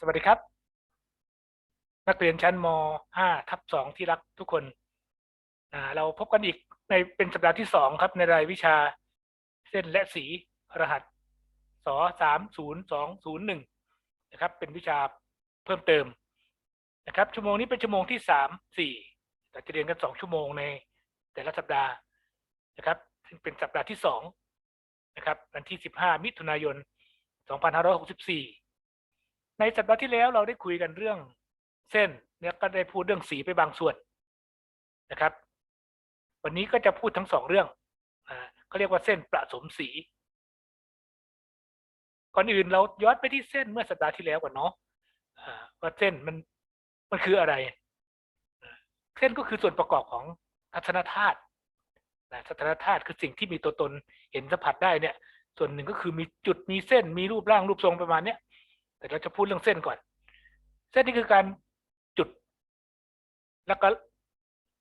สวัสดีครับ นักเรียนชั้นม .5 ทับ2ที่รักทุกคน เราพบกันอีกในเป็นสัปดาห์ที่ 2 ครับ ในรายวิชาเส้นและสีรหัสส302001 นะครับ เป็นวิชาเพิ่มเติมนะครับ ชั่วโมงนี้เป็นชั่วโมงที่ 3 4แต่จะเรียนกัน 2 ชั่วโมงในแต่ละสัปดาห์นะครับซึ่งเป็นสัปดาห์ที่ 2 นะครับ วันที่ 15 มิถุนายน 2564 ในสัปดาห์ที่แล้วเราได้คุยกันเรื่องเส้นเนี่ยก็ได้พูดเรื่องสีไปบางส่วนนะครับ วันนี้ก็จะพูดทั้งสองเรื่องอ่าเขาเรียกว่าเส้นประสมสี ก่อนอื่นเราย้อนไปที่เส้นเมื่อสัปดาห์ที่แล้วก่อนเนาะว่าเส้นมันมันคืออะไร เส้นก็คือส่วนประกอบของทัศนธาตุนะทัศนธาตุคือสิ่งที่มีตัวตนเห็นสัมผัสได้เนี่ย ส่วนหนึ่งก็คือมีจุดมีเส้นมีรูปร่างรูปทรงประมาณเนี้ย แต่เราจะพูดเรื่องเส้นก่อน เส้นนี่คือการจุด แล้วก็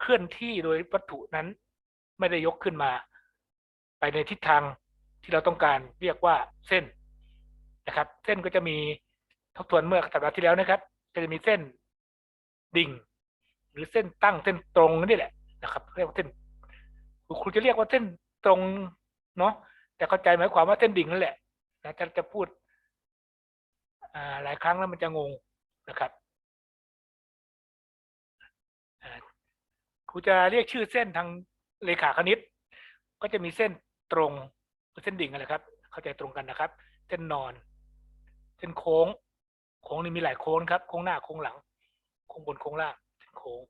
เคลื่อนที่โดยวัตถุนั้น ไม่ได้ยกขึ้นมา ไปในทิศทางที่เราต้องการเรียกว่าเส้นนะครับ เส้นก็จะมีทบทวนเมื่อสัปดาห์ที่แล้วนะครับ ก็จะมีเส้นดิ่ง หรือเส้นตั้งเส้นตรงนี่แหละนะครับ เรียกว่าเส้นครูจะเรียกว่าเส้นตรงเนาะแต่เข้าใจหมายความว่าเส้นดิ่งนั่นแหละนะจะจะพูด หลายครั้งแล้วมันจะงงนะครับครูจะเรียกชื่อเส้นทางเลขาคณิต ก็จะมีเส้นตรงเส้นดิ่งอะไรครับ เข้าใจตรงกันนะครับ เส้นนอน เส้นโค้ง โค้งนี่มีหลายโค้งครับ โค้งหน้าโค้งหลัง โค้งบนโค้งล่างเส้นโค้ง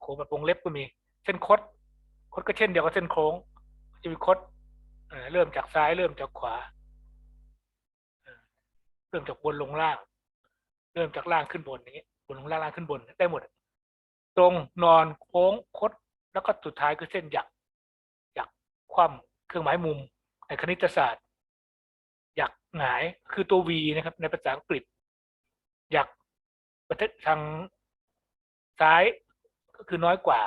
โค้งแบบวงเล็บก็มี เส้นคด คดก็เช่นเดียวกับเส้นโค้ง จะมีคดเริ่มจากซ้ายเริ่มจากขวา เริ่มจากบนลงล่าง เริ่มจากล่างขึ้นบนอย่างนี้บนลงล่างล่างขึ้นบนได้หมด ตรงนอนโค้งคดแล้วก็สุดท้ายคือเส้นหยักหยักคว่ำเครื่องหมายมุมในคณิตศาสตร์หยักหงายคือตัว V นะครับ ในภาษาอังกฤษหยักประเทศทางซ้ายก็คือน้อยกว่า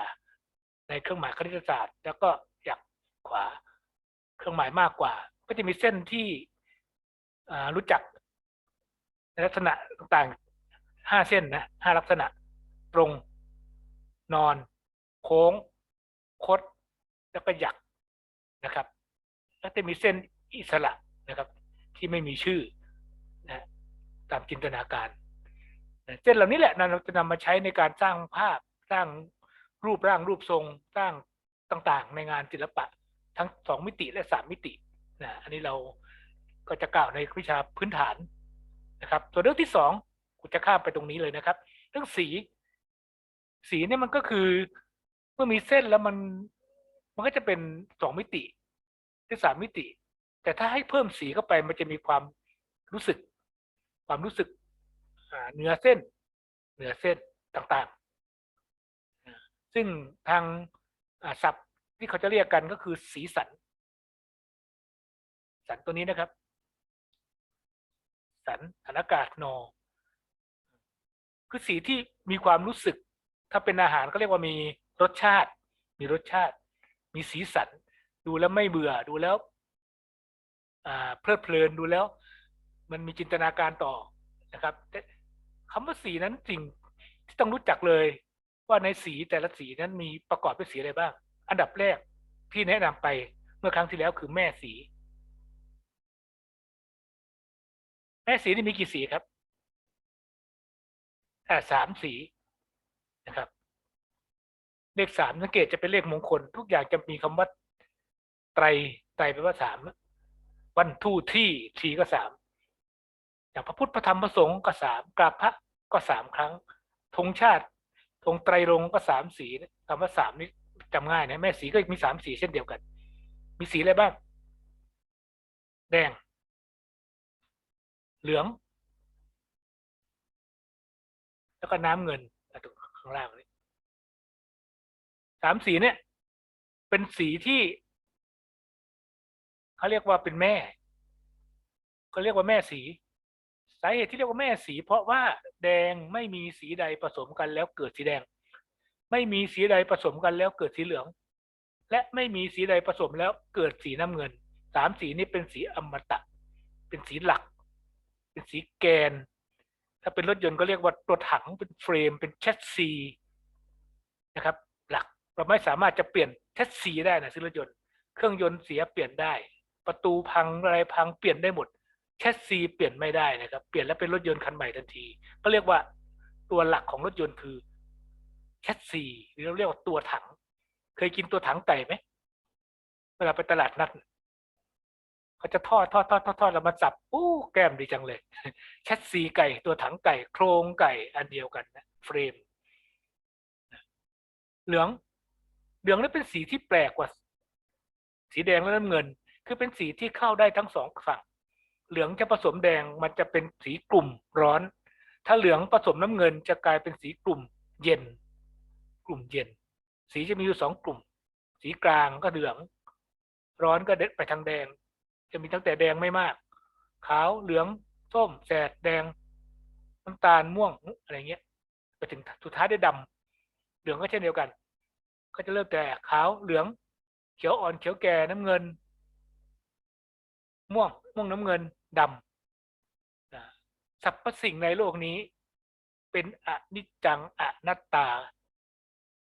ในเครื่องหมายคณิตศาสตร์ แล้วก็หยักขวา เครื่องหมายมากกว่า ก็จะมีเส้นที่รู้จัก ลักษณะต่างๆห้าเส้นนะห้าลักษณะ ตรงนอน โค้ง คด แล้วก็หยักนะครับ แล้วจะมีเส้นอิสระนะครับ ที่ไม่มีชื่อนะตามจินตนาการนะเส้นเหล่านี้แหละเราจะนำมาใช้ในการสร้างภาพสร้างรูปร่างรูปทรงสร้างต่างๆ ในงานศิลปะ ทั้งสองมิติและสามมิตินะอันนี้เราก็จะกล่าวในวิชาพื้นฐาน นะครับ ส่วนเรื่องที่สองกูจะข้ามไปตรงนี้เลยนะครับ เรื่องสี สีเนี่ยมันก็คือเมื่อมีเส้นแล้วมันมันก็จะเป็นสองมิติหรือสามมิติ แต่ถ้าให้เพิ่มสีเข้าไปมันจะมีความรู้สึก ความรู้สึกเนื้อเส้นเนื้อเส้นต่างๆ ซึ่งทางศัพท์ที่เขาจะเรียกกันก็คือสีสัน สันตัวนี้นะครับ สันฐานากาศนอ คือสีที่มีความรู้สึก ถ้าเป็นอาหารก็เรียกว่ามีรสชาติ มีรสชาติ มีสีสัน ดูแล้วไม่เบื่อดูแล้วเพลิดเพลินดูแล้ว มันมีจินตนาการต่อนะครับแต่คำว่าสีนั้นสิ่งที่ต้องรู้จักเลย ว่าในสีแต่ละสีนั้นมีประกอบด้วยสีอะไรบ้าง อันดับแรกที่แนะนำไปเมื่อครั้งที่แล้วคือแม่สี แม่สีนี่มีกี่สีครับอ่าสามสีนะครับ เลขสามสังเกตจะเป็นเลขมงคล ทุกอย่างจะมีคำว่าไตรไตรแปลว่าสามวันทู่ที่ทีก็สามอย่างพระพุทธพระธรรมพระสงฆ์ก็สามกราบพระก็สามครั้งธงชาติธงไตรรงก็สามสีคำว่าสามนี่จำง่ายนะแม่สีก็มีสามสีเช่นเดียวกัน มีสีอะไรบ้าง แดง เหลือง แล้วก็น้ำเงินตรงข้างล่างนี้สามสีเนี่ย เป็นสีที่เขาเรียกว่าเป็นแม่เขาเรียกว่าแม่สี สาเหตุที่เรียกว่าแม่สี เพราะว่าแดงไม่มีสีใดผสมกันแล้วเกิดสีแดง ไม่มีสีใดผสมกันแล้วเกิดสีเหลือง และไม่มีสีใดผสมแล้วเกิดสีน้ำเงินสามสีนี้เป็นสีอมตะ เป็นสีหลัก เป็นสีแกน ถ้าเป็นรถยนต์ก็เรียกว่าตัวถังเป็นเฟรม เป็นแชสซีนะครับ หลักเราไม่สามารถจะเปลี่ยนแชสซีได้นะซื้อรถยนต์เครื่องยนต์เสียเปลี่ยนได้ ประตูพังอะไรพังเปลี่ยนได้หมดแชสซีเปลี่ยนไม่ได้นะครับ เปลี่ยนแล้วเป็นรถยนต์คันใหม่ทันที ก็เรียกว่าตัวหลักของรถยนต์คือแชสซีหรือเราเรียกว่าตัวถัง เคยกินตัวถังไก่ไหมเวลาไปตลาดนัด เขาจะทอดทอดทอดทอดทอดแล้วมาจับอู้แก้มดีจังเลยแชสซีไก่ตัวถังไก่ โครงไก่อันเดียวกันนะเฟรม เหลือง เหลืองนี่เป็นสีที่แปลกกว่า สีแดงและน้ำเงิน คือเป็นสีที่เข้าได้ทั้งสองฝั่ง เหลืองจะผสมแดงมันจะเป็นสีกลุ่มร้อน ถ้าเหลืองผสมน้ำเงินจะกลายเป็นสีกลุ่มเย็น กลุ่มเย็น สีจะมีอยู่สองกลุ่ม สีกลางก็เหลือง ร้อนก็เด็ดไปทางแดง จะมีตั้งแต่แดงไม่มาก ขาวเหลืองส้มแสดแดงน้ำตาลม่วงอะไรเงี้ย ไปถึงสุดท้ายได้ดำเหลืองก็เช่นเดียวกัน ก็จะเริ่มแต่ขาวเหลืองเขียวอ่อนเขียวแก่น้ำเงิน ม่วงม่วงน้ำเงินดำสรรพสิ่งในโลกนี้ เป็นอนิจจังอนัตตา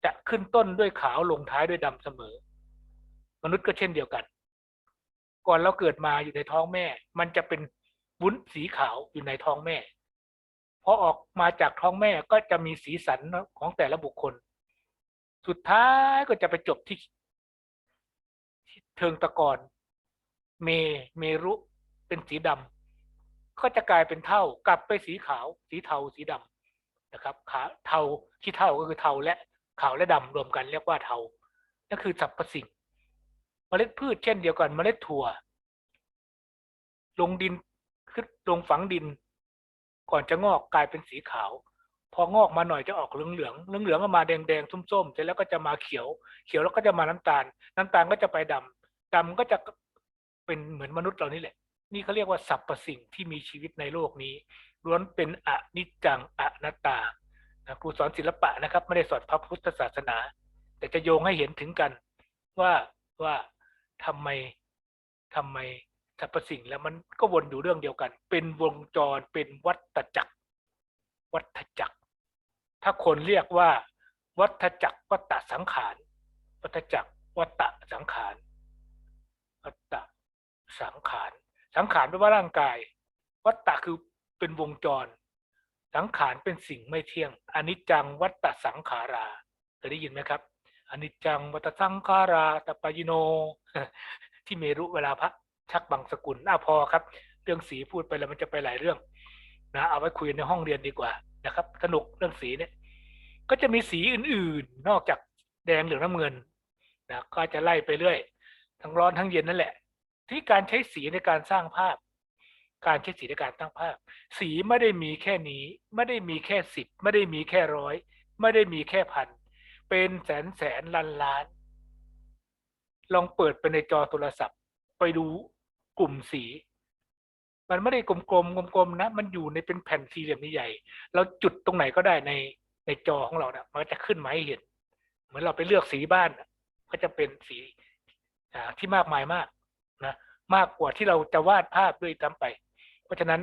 จะขึ้นต้นด้วยขาวลงท้ายด้วยดำเสมอ มนุษย์ก็เช่นเดียวกัน ก่อนเราเกิดมาอยู่ในท้องแม่ มันจะเป็นวุ้นสีขาวอยู่ในท้องแม่พอออกมาจากท้องแม่ก็จะมีสีสันของแต่ละบุคคล สุดท้ายก็จะไปจบที่เทิงตะกอนเมเมรุเป็นสีดำก็จะกลายเป็นเท่ากลับไปสีขาว สีเทาสีดำนะครับขาเทาที่เท่าก็คือเทาและขาวและดำรวมกันเรียกว่าเทานั่นคือสรรพสิ่ง เมล็ดพืชเช่นเดียวกันเมล็ดถั่ว ลงดินขึ้นลงฝังดิน ก่อนจะงอกกลายเป็นสีขาว พองอกมาหน่อยจะออกเหลืองเหลืองเหลืองเหลืองก็มาแดงแดงส้มๆเสร็จแล้วก็จะมาเขียว เขียวแล้วก็จะมาน้ำตาล น้ำตาลก็จะไปดำดำก็จะเป็นเหมือนมนุษย์เรานี่แหละ นี่เขาเรียกว่าสรรพสิ่งที่มีชีวิตในโลกนี้ล้วนเป็นอนิจจังอนัตตาครูสอนศิลปะนะครับ ไม่ได้สอนพระพุทธศาสนา แต่จะโยงให้เห็นถึงกันว่าว่า ทำไมทำไมสรรพสิ่งแล้วมันก็วนอยู่เรื่องเดียวกัน เป็นวงจรเป็นวัฏจักร วัฏจักร ถ้าคนเรียกว่า วัฏจักรวัฏสังขาร วัฏจักรวัฏสังขาร วัฏสังขาร สังขารแปลว่าร่างกาย วัฏฏะคือเป็นวงจร สังขารเป็นสิ่งไม่เที่ยงอนิจจังวัฏสังขาราเคยได้ยินไหมครับ อนิจจังวัฏสังขาราตปายโน ที่เมรุเวลาพระชักบังสกุลน่าพอครับ เรื่องสีพูดไปแล้วมันจะไปหลายเรื่องนะเอาไว้คุยในห้องเรียนดีกว่านะครับ สนุกเรื่องสีเนี่ย ก็จะมีสีอื่นๆ นอกจากแดงเหลืองน้ำเงินนะก็จะไล่ไปเรื่อย ทั้งร้อนทั้งเย็นนั่นแหละ ที่การใช้สีในการสร้างภาพ การใช้สีในการตั้างภาพ สีไม่ได้มีแค่นี้ ไม่ได้มีแค่สิบไม่ได้มีแค่ร้อย ไม่ได้มีแค่พัน เป็นแสนแสนล้านล้าน ลองเปิดไปในจอโทรศัพท์ ไปดูกลุ่มสี มันไม่ได้กลมๆกลมๆนะ มันอยู่ในเป็นแผ่นสี่เหลี่ยมใหญ่เราจุดตรงไหนก็ได้ในในจอของเราเนะมันจะขึ้นมาให้เห็น เหมือนเราไปเลือกสีบ้านก็จะเป็นสีที่มากมายมากนะมากกว่าที่เราจะวาดภาพด้วยซ้ำไป เพราะฉะนั้น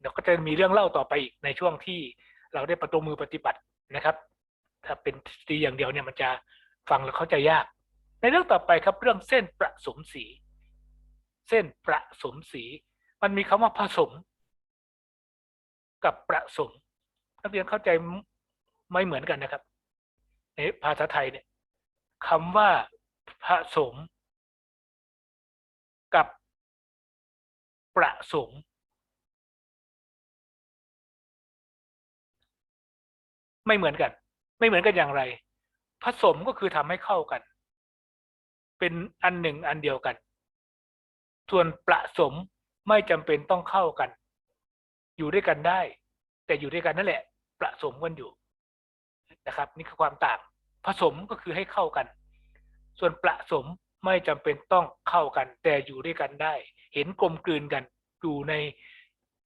เดี๋ยวก็จะมีเรื่องเล่าต่อไปอีกในช่วงที่เราได้ประตูมือปฏิบัตินะครับ ถ้าเป็นสีอย่างเดียวเนี่ยมันจะฟังแล้วเข้าใจยาก ในเรื่องต่อไปครับเรื่องเส้นประสมสี เส้นประสมสี มันมีคำว่าผสม กับประสม นักเรียนเข้าใจไม่เหมือนกันนะครับในภาษาไทยเนี่ยคำว่าผสม กับประสมไม่เหมือนกัน ไม่เหมือนกันอย่างไร ผสมก็คือทำให้เข้ากัน เป็นอันหนึ่งอันเดียวกัน ส่วนประสมไม่จำเป็นต้องเข้ากัน อยู่ด้วยกันได้ แต่อยู่ด้วยกันนั่นแหละ ประสมกันอยู่นะครับ นี่คือความต่าง ผสมก็คือให้เข้ากัน ส่วนประสมไม่จำเป็นต้องเข้ากัน แต่อยู่ด้วยกันได้ เห็นกลมกลืนกันอยู่ใน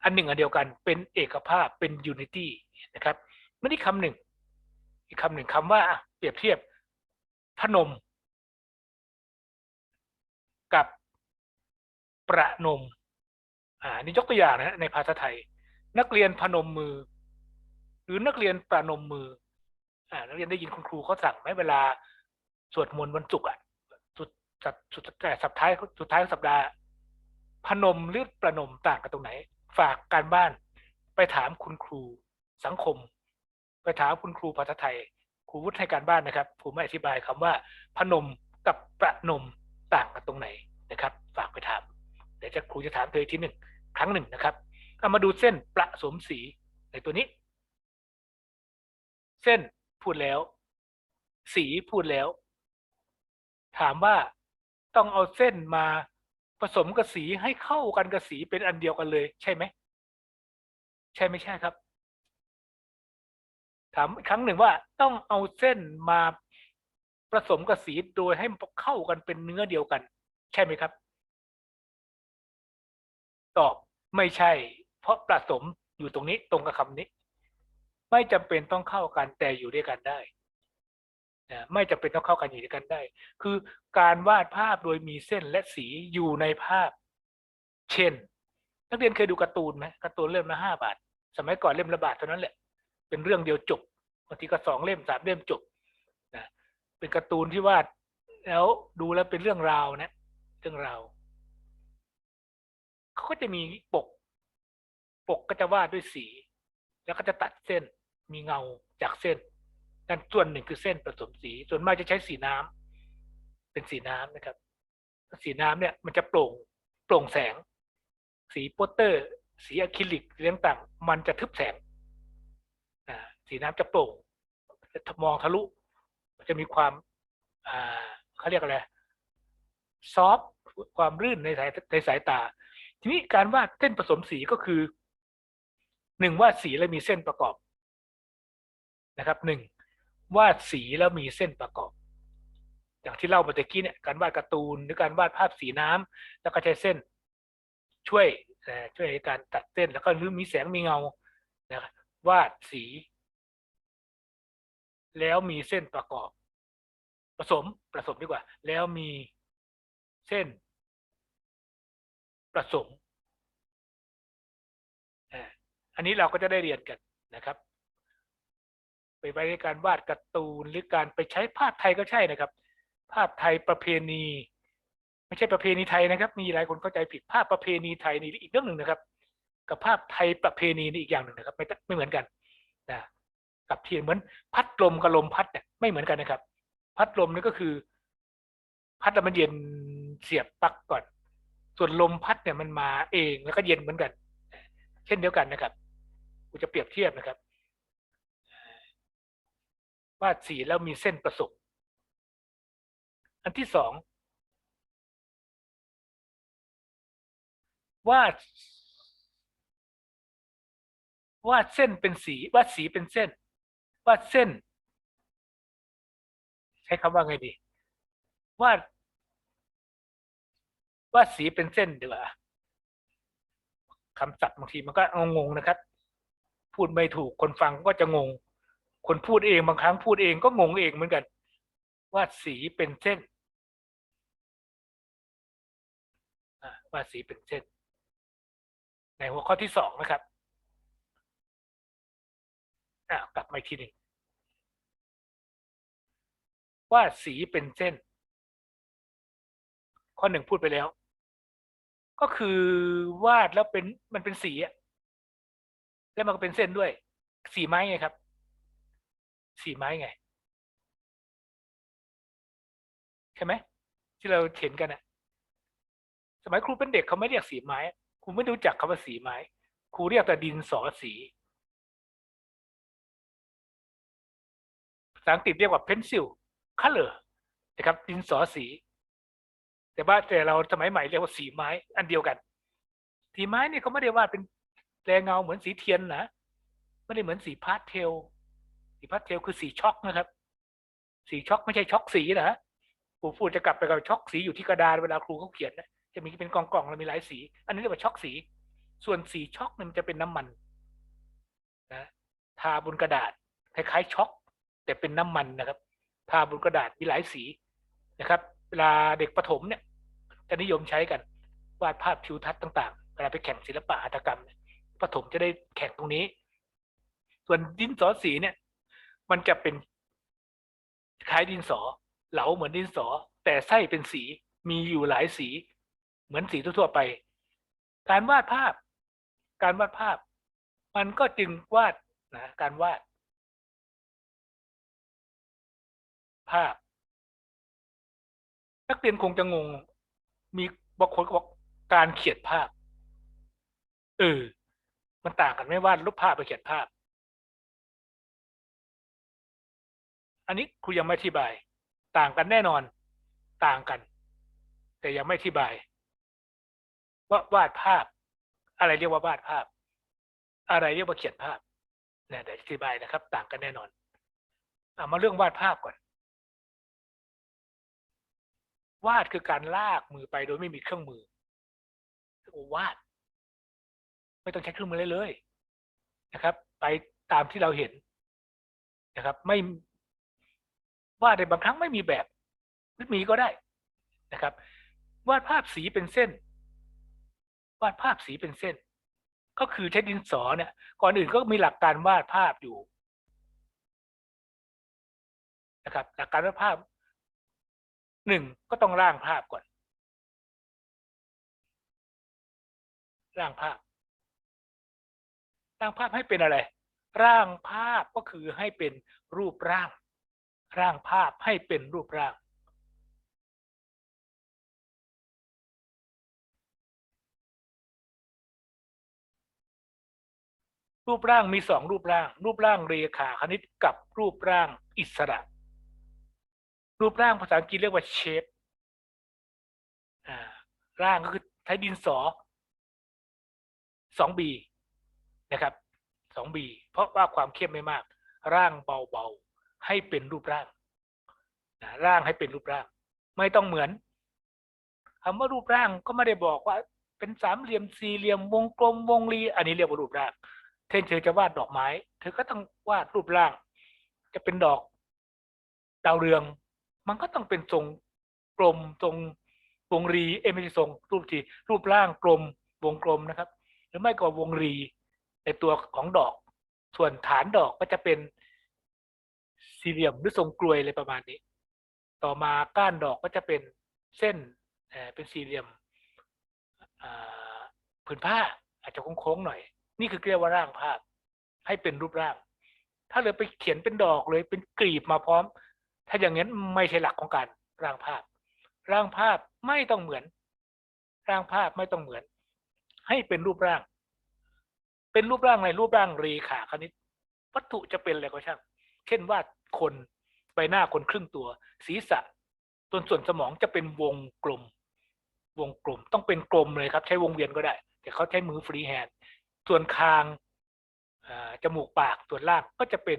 อันหนึ่งอันเดียวกันเป็นเอกภาพเป็นยูนิตี้นะครับไม่ได้คำหนึ่ง อีกคำหนึ่งคำว่าเปรียบเทียบพนม กับประนมอ่านี่ยกตัวอย่างนะในภาษาไทย นักเรียนพนมมือ หรือนักเรียนประนมมืออ่านักเรียนได้ยินคุณครูเขาสั่งไหมเวลาสวดมนต์วันศุกร์อะสุดสุดสุดแต่สัปท้ายสุดท้ายสัปดาห์ พนมหรือประนมต่างกันตรงไหน ฝากการบ้านไปถามคุณครูสังคม ไปถามคุณครูภาษาไทยครูวุฒิให้การบ้านนะครับผมไม่อธิบายคำว่าพนมกับประนมต่างกันตรงไหนนะครับ ฝากไปถามเดี๋ยวจะครูจะถามเธอทีหนึ่งครั้งหนึ่งนะครับเอามาดูเส้นประสมสีในตัวนี้ เส้นพูดแล้ว สีพูดแล้ว ถามว่าต้องเอาเส้นมาผสมกับสีให้เข้ากันกับสีเป็นอันเดียวกันเลย ใช่ไหม ใช่ไม่ใช่ครับ ถามอีกครั้งหนึ่งว่าต้องเอาเส้นมาผสมกับสีโดยให้มันเข้ากันเป็นเนื้อเดียวกัน ใช่ไหมครับ ตอบไม่ใช่ เพราะผสมอยู่ตรงนี้ตรงกับคำนี้ ไม่จำเป็นต้องเข้ากันแต่อยู่ด้วยกันได้นะไม่จำเป็นต้องเข้ากันอยู่ด้วยกันได้ คือการวาดภาพโดยมีเส้นและสีอยู่ในภาพ เช่น นักเรียนเคยดูการ์ตูนไหมการ์ตูนเล่มละห้าบาท สมัยก่อนเล่มละบาทเท่านั้นแหละ เป็นเรื่องเดียวจบบางทีก็สองเล่มสามเล่มจบนะเป็นการ์ตูนที่วาดแล้วดูแล้วเป็นเรื่องราวนะเรื่องราวเขาก็จะมีปก ปกก็จะวาดด้วยสี แล้วก็จะตัดเส้นมีเงาจากเส้นนั่นส่วนหนึ่งคือเส้นผสมสี ส่วนมากจะใช้สีน้ำเป็นสีน้ำนะครับ สีน้ำเนี่ยมันจะโปร่งโปร่งแสง สีโปสเตอร์ สีอะคริลิกสีต่างๆมันจะทึบแสง สีน้ำจะโปร่งมองทะลุมันจะมีความเขาเรียกอะไรซอฟความรื่นในสายในสายตา ทีนี้การวาดเส้นผสมสีก็คือหนึ่งวาดสีแล้วมีเส้นประกอบนะครับหนึ่งวาดสีแล้วมีเส้นประกอบ อย่างที่เล่าเมื่อกี้เนี่ยการวาดการ์ตูนหรือการวาดภาพสีน้ำแล้วก็ใช้เส้น ช่วยช่วยในการตัดเส้นแล้วก็หรือมีแสงมีเงานะวาดสี แล้วมีเส้นประกอบ ผสมผสมดีกว่า แล้วมีเส้นผสมอันนี้เราก็จะได้เรียนกันนะครับ ไปไปในการวาดการ์ตูนหรือการไปใช้ภาพไทยก็ใช่นะครับ ภาพไทยประเพณี ไม่ใช่ประเพณีไทยนะครับ มีหลายคนเข้าใจผิดภาพประเพณีไทยนี่อีกเรื่องหนึ่งนะครับ กับภาพไทยประเพณีนี่อีกอย่างหนึ่งนะครับ ไม่ไม่เหมือนกันนะ กับเที่เหมือนพัดลมกับลมพัดเนี่ยไม่เหมือนกันนะครับ พัดลมนี่ก็คือ พัดแล้วมันเย็นเสียบปลั๊กก่อน ส่วนลมพัดเนี่ยมันมาเองแล้วก็เย็นเหมือนกัน เช่นเดียวกันนะครับกูจะเปรียบเทียบนะครับวาดสีแล้วมีเส้นประสบอันที่สองวาดวาดเส้นเป็นสีวาดสีเป็นเส้น วาดเส้น ใช้คำว่าไงดีวาดวาดสีเป็นเส้นดีกว่าคำศัพท์บางทีมันก็งงนะครับ พูดไม่ถูกคนฟังก็จะงง คนพูดเองบางครั้งพูดเองก็งงเองเหมือนกันวาดสีเป็นเส้นวาดสีเป็นเส้น ในหัวข้อที่สองนะครับ อ่ากลับมาทีหนึ่งว่าสีเป็นเส้น ข้อหนึ่งพูดไปแล้ว ก็คือวาดแล้วเป็นมันเป็นสีอะแล้วมันก็เป็นเส้นด้วย สีไม้ไงครับ สีไม้ไงใช่ไหมที่เราเห็นกันอะสมัยครูเป็นเด็กเขาไม่เรียกสีไม้ครูไม่รู้จักคำว่าสีไม้ครูเรียกแต่ดินสอสี ษาอังกฤษเรียกว่า pencil color นะครับดินสอสี แต่ว่าแต่เราสมัยใหม่เรียกว่าสีไม้อันเดียวกัน สีไม้นี่เขาไม่ได้วาดเป็นแรงเงาเหมือนสีเทียนนะไม่ได้เหมือนสีพาสเทล สีพาสเทลคือสีช็อกนะครับ สีช็อกไม่ใช่ช็อกสีนะครูพูดจะกลับไปกับช็อกสีอยู่ที่กระดานเวลาครูเขาเขียนนะจะมีเป็นกองกองแล้วมีหลายสี อันนี้เรียกว่าช็อกสี ส่วนสีช็อกเนี่มันจะเป็นน้ำมันนะทาบนกระดาษคล้ายๆช็อก แต่เป็นน้ำมันนะครับทาบนกระดาษมีหลายสีนะครับ เวลาเด็กประถมเนี่ยจะนิยมใช้กันวาดภาพทิวทัศน์ต่างๆเวลาไปแข่งศิลปะหัตถกรรมประถมจะได้แข่งตรงนี้ ส่วนดินสอสีเนี่ย มันจะเป็นคล้ายดินสอ เหลาเหมือนดินสอ แต่ไส้เป็นสีมีอยู่หลายสีเหมือนสีทั่วๆไป การวาดภาพ การวาดภาพ มันก็จึงวาดนะการวาด ภาพ นักเรียนคงจะงง มีบางคนก็บอกการเขียนภาพ เออ มันต่างกันไม่ว่ารูปภาพไปเขียนภาพ อันนี้ครูยังไม่อธิบาย ต่างกันแน่นอน ต่างกัน แต่ยังไม่อธิบาย ว่าวาดภาพ อะไรเรียกว่าวาดภาพ อะไรเรียกว่าเขียนภาพเนี่ยเดี๋ยวอธิบายนะครับ ต่างกันแน่นอนเอามาเรื่องวาดภาพก่อน วาดคือการลากมือไปโดยไม่มีเครื่องมือเรียกว่าวาด ไม่ต้องใช้เครื่องมือเลยเลยนะครับ ไปตามที่เราเห็นนะครับ ไม่วาดในบางครั้งไม่มีแบบหรือมีก็ได้นะครับ วาดภาพสีเป็นเส้น วาดภาพสีเป็นเส้น ก็คือใช้ดินสอเนี่ย ก่อนอื่นก็มีหลักการวาดภาพอยู่นะครับหลักการวาดภาพ หนึ่งก็ต้องร่างภาพก่อน ร่างภาพ ร่างภาพให้เป็นอะไร ร่างภาพก็คือให้เป็นรูปร่าง ร่างภาพให้เป็นรูปร่าง รูปร่างมีสองรูปร่าง รูปร่างเรขาคณิตกับรูปร่างอิสระ รูปร่างภาษาอังกฤษเรียกว่า shape อ่าร่างก็คือใช้ดินสอสองบีนะครับสองบีเพราะว่าความเข้มไม่มาก ร่างเบาๆให้เป็นรูปร่างนะร่างให้เป็นรูปร่าง ไม่ต้องเหมือนคำว่ารูปร่างก็ไม่ได้บอกว่าเป็นสามเหลี่ยมสี่เหลี่ยมวงกลมวงรีอันนี้เรียกว่ารูปร่างเช่นเธอจะวาดดอกไม้ เธอก็ต้องวาดรูปร่าง จะเป็นดอกดาวเรือง มันก็ต้องเป็นทรงกลมทรงวงรีเอยไม่ใช่ทรงรูปทีรูปร่างกลมวงกลมนะครับ หรือไม่ก็วงรีในตัวของดอก ส่วนฐานดอกก็จะเป็นสี่เหลี่ยมหรือทรงกลวยอะไรประมาณนี้ ต่อมาก้านดอกก็จะเป็นเส้นเป็นสี่เหลี่ยมผืนผ้าอาจจะโค้งๆหน่อย นี่คือเรียกว่าร่างภาพให้เป็นรูปร่าง ถ้าเลยไปเขียนเป็นดอกเลยเป็นกลีบมาพร้อม ถ้าอย่างนั้นไม่ใช่หลักของการร่างภาพ ร่างภาพไม่ต้องเหมือน ร่างภาพไม่ต้องเหมือน ให้เป็นรูปร่าง เป็นรูปร่างในรูปร่างเรขาคณิต วัตถุจะเป็นอะไรก็ช่าง เช่นวาดคนใบหน้าคนครึ่งตัว ศีรษะส่วนส่วนสมองจะเป็นวงกลม วงกลมต้องเป็นกลมเลยครับ ใช้วงเวียนก็ได้ แต่เขาใช้มือฟรีแฮนด์ส่วนคางจมูกปากส่วนล่างก็จะเป็น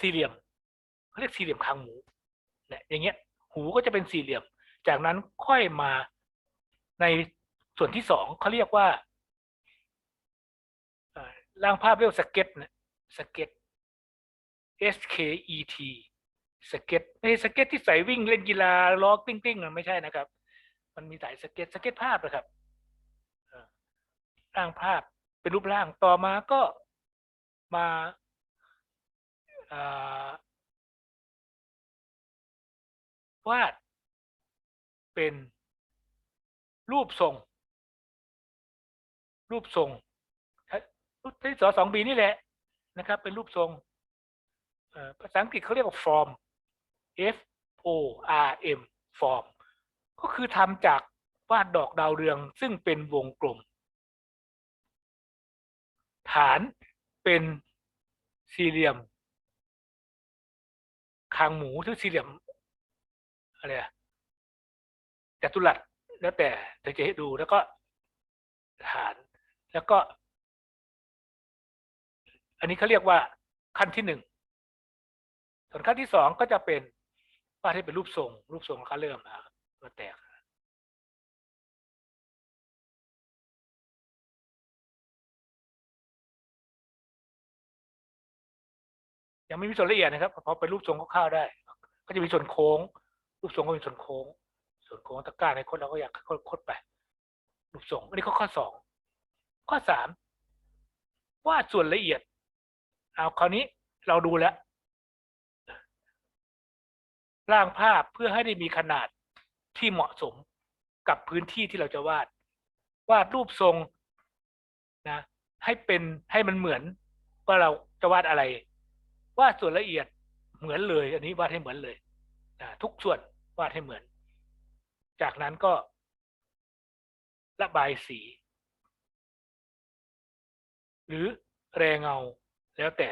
สี่เหลี่ยม เขาเรียกสี่เหลี่ยมคางหมูเนี่ยอย่างเงี้ย หูก็จะเป็นสี่เหลี่ยม จากนั้นค่อยมาในส่วนที่สองเขาเรียกว่าร่างภาพเรียกสเก็ตนะสเก็ต S K E T สเก็ตไม่ใช่สเก็ตที่ใส่วิ่งเล่นกีฬาล้อติ้งติ้งไม่ใช่นะครับ มันมีสายสเก็ตสเก็ตภาพนะครับร่างภาพเป็นรูปร่างต่อมาก็มาอ่า วาด เป็นรูปทรง รูปทรงที่สอสองบีนี่แหละนะครับ เป็นรูปทรงภาษาอังกฤษเขาเรียกว่า form F O R M form ก็คือทำจากวาดดอกดาวเรืองซึ่งเป็นวงกลม ฐานเป็นสี่เหลี่ยมคางหมูหรือสี่เหลี่ยม อะไรอะจัตุรัสแล้วแต่เดี๋ยวจะให้ดูแล้วก็ฐาน แล้วก็ อันนี้เขาเรียกว่าขั้นที่หนึ่งส่วนขั้นที่สองก็จะเป็นวาดให้เป็นรูปทรง รูปทรงเขาเริ่มนะครับมาแตกยังไม่มีส่วนละเอียดนะครับพอเป็นรูปทรงคร่าวๆได้ ก็จะมีส่วนโค้ง รูปทรงก็มีส่วนโค้ง ส่วนโค้งตะกร้าในคนเราก็อยากคดๆไปรูปทรงอันนี้ข้อข้อสองข้อสามวาดส่วนละเอียด เอาคราวนี้เราดูแล้วร่างภาพเพื่อให้ได้มีขนาดที่เหมาะสมกับพื้นที่ที่เราจะวาด วาดรูปทรงนะ ให้เป็นให้มันเหมือนว่าเราจะวาดอะไร วาดส่วนละเอียดเหมือนเลย อันนี้วาดให้เหมือนเลยนะทุกส่วน วาดให้เหมือน จากนั้นก็ระบายสี หรือแรงเงาแล้วแต่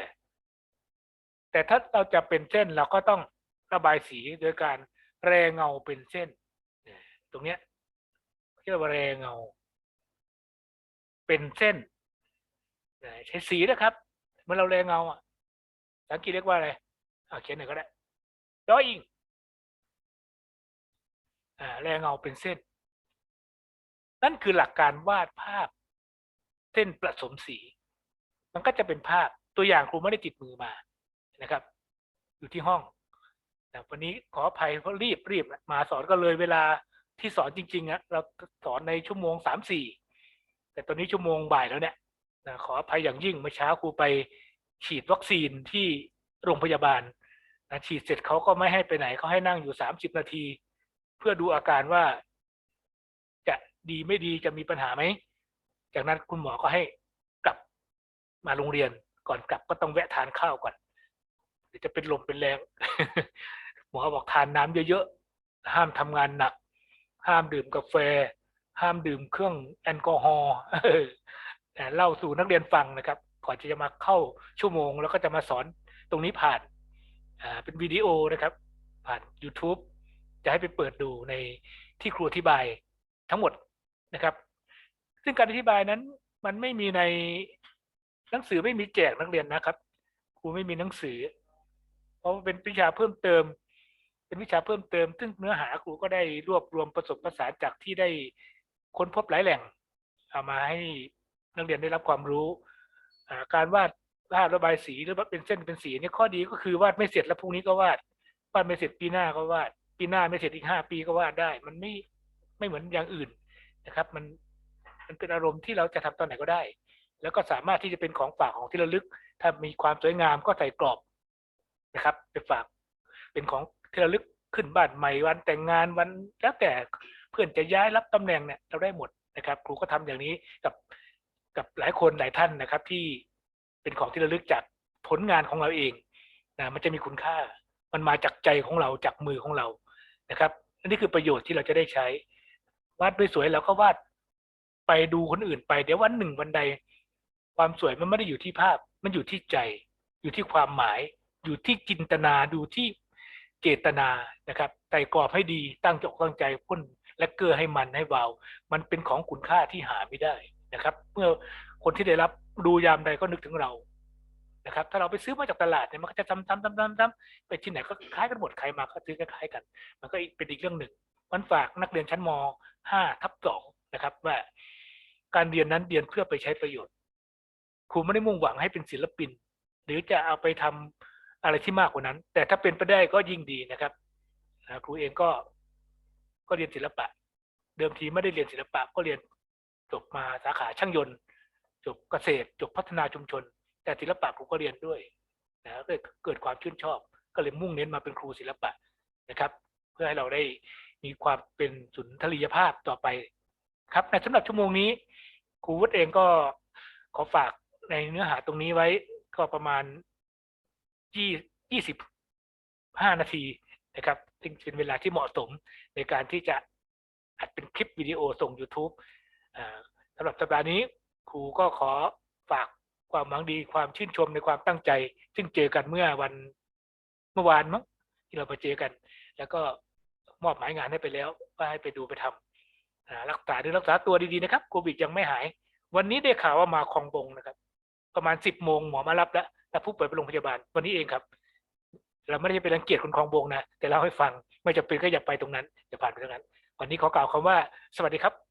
แต่ถ้าเราจะเป็นเส้นเราก็ต้องระบายสีโดยการแรงเงาเป็นเส้น ตรงเนี้ยเรียกว่าแรงเงา เป็นเส้นใช้สีนะครับเมื่อเราแรงเงาอะภาษาอังกฤษเรียกว่าอะไรเขียนหน่อยก็ได้ drawing อ่า แรงเงาเป็นเส้น นั่นคือหลักการวาดภาพเส้นผสมสี มันก็จะเป็นภาพตัวอย่างครูไม่ได้ติดมือมานะครับ อยู่ที่ห้องแต่วันนี้ขออภัยเพราะรีบรีบมาสอนก็เลยเวลาที่สอนจริงๆอะเราสอนในชั่วโมงสามสี่แต่ตอนนี้ชั่วโมงบ่ายแล้วเนี่ยนะขออภัยอย่างยิ่งเมื่อเช้าครูไปฉีดวัคซีนที่โรงพยาบาลนะฉีดเสร็จเขาก็ไม่ให้ไปไหนเขาให้นั่งอยู่สามสิบนาที เพื่อดูอาการว่า จะดีไม่ดีจะมีปัญหาไหม จากนั้นคุณหมอก็ให้กลับมาโรงเรียนก่อนกลับก็ต้องแวะทานข้าวก่อนเดี๋ยวจะเป็นลมเป็นแรงหมอบอกทานน้ำเยอะๆ ห้ามทำงานหนัก ห้ามดื่มกาแฟ ห้ามดื่มเครื่องแอลกอฮอล์แต่เล่าสู่นักเรียนฟังนะครับ ก่อนจะมาเข้าชั่วโมง แล้วก็จะมาสอนตรงนี้ผ่านอ่าเป็นวิดีโอนะครับ ผ่าน YouTube จะให้ไปเปิดดูในที่ครูอธิบายทั้งหมดนะครับ ซึ่งการอธิบายนั้นมันไม่มีในหนังสือไม่มีแจกนักเรียนนะครับ ครูไม่มีหนังสือ เพราะเป็นวิชาเพิ่มเติม เป็นวิชาเพิ่มเติม ซึ่งเนื้อหาครูก็ได้รวบรวมประสบประสานจากที่ได้ค้นพบหลายแหล่ง เอามาให้นักเรียนได้รับความรู้ การวาดวาดระบายสีหรือว่าเป็นเส้นเป็นสีเนี่ยข้อดีก็คือวาดไม่เสร็จแล้วพรุ่งนี้ก็วาดวาดไม่เสร็จปีหน้าก็วาด ปีหน้าไม่เสร็จอีกห้าปีก็วาดได้ มันไม่ไม่เหมือนอย่างอื่นนะครับ มันมันเป็นอารมณ์ที่เราจะทำตอนไหนก็ได้ แล้วก็สามารถที่จะเป็นของฝากของที่ระลึก ถ้ามีความสวยงามก็ใส่กรอบนะครับ ไปฝากเป็นของที่ระลึกขึ้นบ้านใหม่วันแต่งงานวันแล้วแต่เพื่อนจะย้ายรับตำแหน่งเนี่ยเราได้หมดนะครับ ครูก็ทำอย่างนี้กับกับหลายคนหลายท่านนะครับ ที่เป็นของที่ระลึกจากผลงานของเราเองนะมันจะมีคุณค่า มันมาจากใจของเราจากมือของเรา นะครับอันนี้คือประโยชน์ที่เราจะได้ใช้ วาดด้วยสวยเราก็วาดไปดูคนอื่นไป เดี๋ยววันหนึ่งวันใด ความสวยมันไม่ได้อยู่ที่ภาพ มันอยู่ที่ใจ อยู่ที่ความหมาย อยู่ที่จินตนาดูที่เจตนานะครับใส่กรอบให้ดีตั้งจกตั้งใจพ่นและเกลือให้มันให้เบามันเป็นของคุณค่าที่หาไม่ได้นะครับ เมื่อคนที่ได้รับดูยามใดก็นึกถึงเรา นะครับถ้าเราไปซื้อมาจากตลาดเนี่ยมันก็จะซ้ำซ้ำซ้ำซ้ำซ้ำไปที่ไหนก็คล้ายกันหมดใครมาก็ซื้อคล้ายๆกัน มันก็เป็นอีกเรื่องหนึ่งมันฝากนักเรียนชั้นม 5 ทับ2นะครับ ว่าการเรียนนั้นเรียนเพื่อไปใช้ประโยชน์ครูไม่ได้มุ่งหวังให้เป็นศิลปิน หรือจะเอาไปทำอะไรที่มากกว่านั้น แต่ถ้าเป็นไปได้ก็ยิ่งดีนะครับครูเองก็ก็เรียนศิลปะ เดิมทีไม่ได้เรียนศิลปะก็เรียนจบมาสาขาช่างยนต์ จบเกษตร จบพัฒนาชุมชน แต่ศิลปะครูก็เรียนด้วยนะก็เกิดความชื่นชอบ ก็เลยมุ่งเน้นมาเป็นครูศิลปะนะครับ เพื่อให้เราได้มีความเป็นสุนทรียภาพต่อไปครับในสำหรับชั่วโมงนี้ครูวุฒิเองก็ขอฝากในเนื้อหาตรงนี้ไว้ก็ประมาณยี่ยี่สิบห้านาทีนะครับซึ่งเป็นเวลาที่เหมาะสมในการที่จะอัดเป็นคลิปวิดีโอส่ง YouTube สำหรับสัปดาห์นี้ครูก็ขอฝาก ความหวังดีความชื่นชมในความตั้งใจ ซึ่งเจอกันเมื่อวันเมื่อวานมั้งที่เราไปเจอกัน แล้วก็มอบหมายงานให้ไปแล้วว่าให้ไปดูไปทำรักษาดูรักษาตัวดีๆนะครับโควิดยังไม่หาย วันนี้ได้ข่าวว่ามาคลองบงนะครับ ประมาณสิบโมงหมอมารับแล้วแต่ผู้ป่วยไปโรงพยาบาลวันนี้เองครับ เราไม่ได้ไปรังเกียจคนคลองบงนะแต่เล่าให้ฟังไม่จำเป็นก็อย่าไปตรงนั้นอย่าผ่านไปตรงนั้น วันนี้ขอกล่าวคำว่าสวัสดีครับ